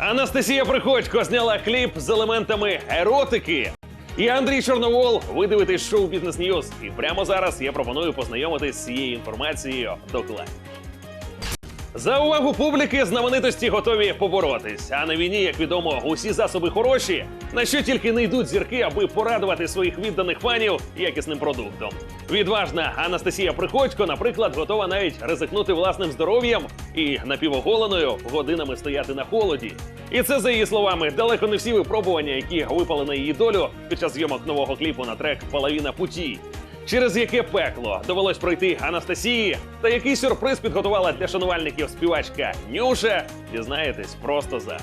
Анастасія Приходько зняла кліп з елементами еротики. І Андрій Чорновол, ви дивитесь шоу Бізнес Ньюз. І прямо зараз я пропоную познайомитись з цією інформацією докладно. За увагу публіки знаменитості готові поборотись. А на війні, як відомо, усі засоби хороші. На що тільки не йдуть зірки, аби порадувати своїх відданих фанів якісним продуктом. Відважна Анастасія Приходько, наприклад, готова навіть ризикнути власним здоров'ям і напівоголеною годинами стояти на холоді. І це за її словами далеко не всі випробування, які випали на її долю під час зйомок нового кліпу на трек Половіна путі. Через яке пекло довелось пройти Анастасії, та який сюрприз підготувала для шанувальників співачка Нюша, дізнаєтесь просто зараз.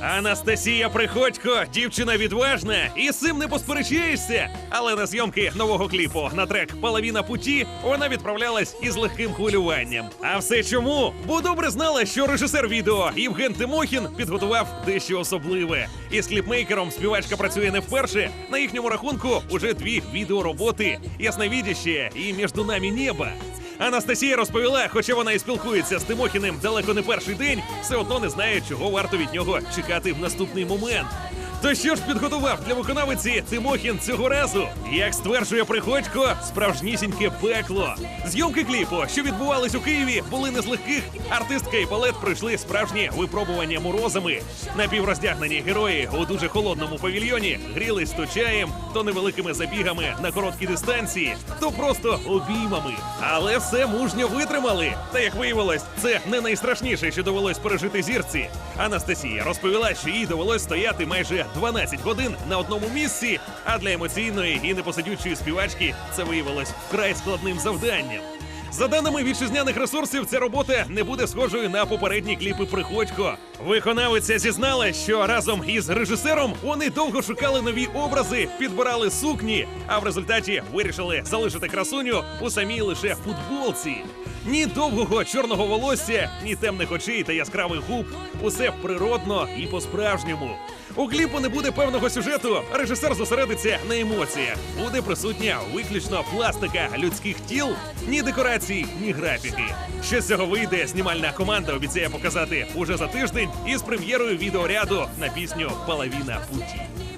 Анастасія Приходько, дівчина відважна, і з цим не посперечаєшся. Але на зйомки нового кліпу на трек Половіна путі вона відправлялась із легким хвилюванням. А все чому? Бо добре знала, що режисер відео Євген Тимохін підготував дещо особливе. І з кліпмейкером співачка працює не вперше. На їхньому рахунку уже дві відеороботи «Ясновідяще» і «Між нами небо». Анастасія розповіла, хоча вона і спілкується з Тимохіним далеко не перший день, все одно не знає, чого варто від нього чекати в наступний момент. То що ж підготував для виконавиці Тимохін цього разу? Як стверджує Приходько, справжнісіньке пекло. Зйомки кліпу, що відбувались у Києві, були не з легких. Артистка і балет пройшли справжні випробування морозами. Напівроздягнені герої у дуже холодному павільйоні грілись то чаєм, то невеликими забігами на короткі дистанції, то просто обіймами. Але все мужньо витримали. Та як виявилось, це не найстрашніше, що довелось пережити зірці. Анастасія розповіла, що їй довелось стояти майже 12 годин на одному місці. А для емоційної і непосидючої співачки це виявилось вкрай складним завданням. За даними вітчизняних ресурсів, ця робота не буде схожою на попередні кліпи Приходько. Виконавиця зізнала, що разом із режисером вони довго шукали нові образи, підбирали сукні, а в результаті вирішили залишити красуню у самій лише футболці. Ні довгого чорного волосся, ні темних очей та яскравих губ. Усе природно і по-справжньому. У кліпу не буде певного сюжету. Режисер зосередиться на емоціях. Буде присутня виключно пластика людських тіл, ні декорацій, ні графіки. Що з цього вийде, знімальна команда обіцяє показати уже за тиждень із прем'єрою відеоряду на пісню Палавіна путі.